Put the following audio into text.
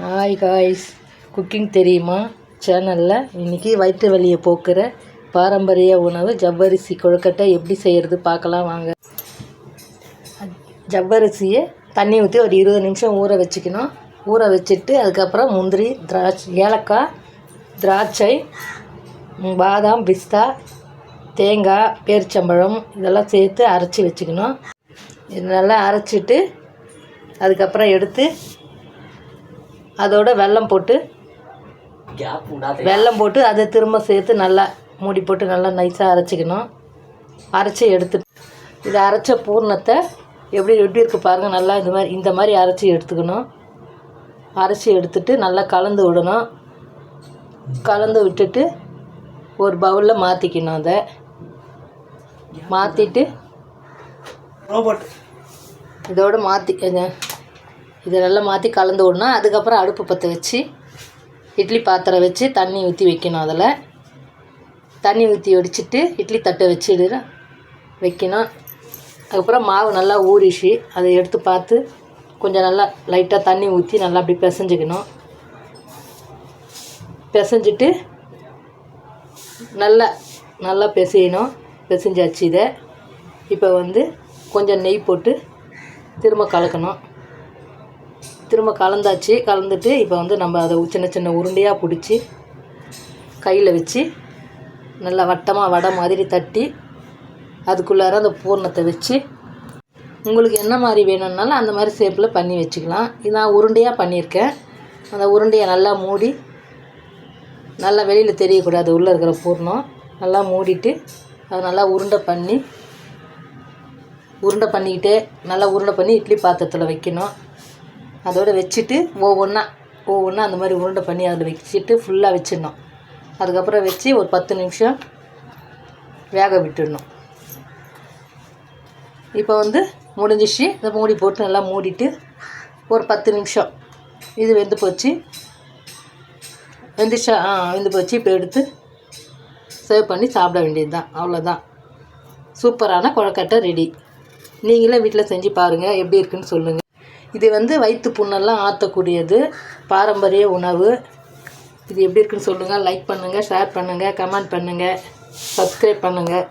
Hi guys cooking தெரியுமா? சேனலில் இன்றைக்கி வயிற்று வலியை போக்குற பாரம்பரிய உணவு ஜவ்வரிசி கொழுக்கட்டை எப்படி செய்கிறது பார்க்கலாம் வாங்க. ஜவ்வரிசியை தண்ணி ஊற்றி ஒரு இருபது நிமிஷம் ஊற வச்சுக்கணும். ஊற வச்சுட்டு அதுக்கப்புறம் முந்திரி திராட்சை ஏலக்காய் திராட்சை பாதாம் பிஸ்தா தேங்காய் பேரிச்சம்பழம் இதெல்லாம் சேர்த்து அரைச்சி வச்சுக்கணும். இது நல்லா அரைச்சிட்டு அதுக்கப்புறம் எடுத்து அதோட வெல்லம் போட்டு வெல்லம் போட்டு அதை திரும்ப சேர்த்து நல்லா மூடி போட்டு நல்லா நைஸாக அரைச்சிக்கணும். அரைச்சி எடுத்து இதை அரைச்ச பூர்ணத்தை எப்படி எப்படி இருக்குது பாருங்கள் நல்லா இந்த மாதிரி இந்த மாதிரி அரைச்சி எடுத்துக்கணும். அரைச்சி எடுத்துட்டு நல்லா கலந்து விடணும். கலந்து விட்டுட்டு ஒரு பவுலில் மாற்றிக்கணும் அதை. மாற்றிட்டு ரோபோட் இதோடு மாற்றி இதை நல்லா மாற்றி கலந்து விடணும் அதுக்கப்புறம் அடுப்பு பற்ற வச்சு இட்லி பாத்திரம் வச்சு தண்ணி ஊற்றி வைக்கணும் அதில். தண்ணி ஊற்றி வடிச்சிட்டு இட்லி தட்டை வச்சுடு வைக்கணும். அதுக்கப்புறம் மாவு நல்லா ஊறிச்சு. அதை எடுத்து பார்த்து கொஞ்சம் நல்லா லைட்டாக தண்ணி ஊற்றி நல்லா அப்படி பிசைஞ்சிக்கணும். பிசைஞ்சிட்டு நல்லா நல்லா பிசையணும். பிசைஞ்சாச்சு இதை. இப்போ வந்து கொஞ்சம் நெய் போட்டு திரும்ப கலக்கணும். திரும்ப கலந்தாச்சு. கலந்துட்டு இப்போ வந்து நம்ம அதை சின்ன சின்ன உருண்டையாக பிடிச்சி கையில் வச்சு நல்லா வட்டமாக வடை மாதிரி தட்டி அதுக்குள்ளார அந்த பூர்ணத்தை வச்சு உங்களுக்கு என்ன மாதிரி வேணும்னாலும் அந்த மாதிரி ஷேப்பில் பண்ணி வச்சுக்கலாம். இது நான் உருண்டையாக பண்ணியிருக்கேன். அந்த உருண்டையை நல்லா மூடி நல்லா வெளியில் தெரியக்கூடாது. உள்ளே இருக்கிற பூர்ணம் நல்லா மூடிட்டு அதை நல்லா உருண்டை பண்ணி உருண்டை பண்ணிக்கிட்டே நல்லா உருண்டை பண்ணி இட்லி பாத்திரத்தில் வைக்கணும். அதோடு வச்சுட்டு ஒவ்வொன்றா ஒவ்வொன்றா அந்த மாதிரி உருண்டை பண்ணி அதில் வச்சுட்டு ஃபுல்லாக வச்சிடணும். அதுக்கப்புறம் வச்சு ஒரு பத்து நிமிஷம் வேக விட்டுடணும். இப்போ வந்து முடிஞ்சிச்சு. இதை மூடி போட்டு நல்லா மூடிட்டு ஒரு பத்து நிமிஷம் இது வெந்து போச்சு. வெந்துச்சா? ஆ வெந்து போச்சு. இப்போ எடுத்து சர்வ் பண்ணி சாப்பிட வேண்டியது தான் அவ்வளோதான் சூப்பரான கொழக்கட்டை ரெடி நீங்களே வீட்டில் செஞ்சு பாருங்கள் எப்படி இருக்குன்னு சொல்லுங்கள் இது வந்து வயிற்று புண்ணெல்லாம் ஆற்றக்கூடியது பாரம்பரிய உணவு. இது எப்படி இருக்குன்னு சொல்லுங்கள் லைக் பண்ணுங்கள் ஷேர் பண்ணுங்கள் கமெண்ட் பண்ணுங்கள் சப்ஸ்கிரைப் பண்ணுங்கள்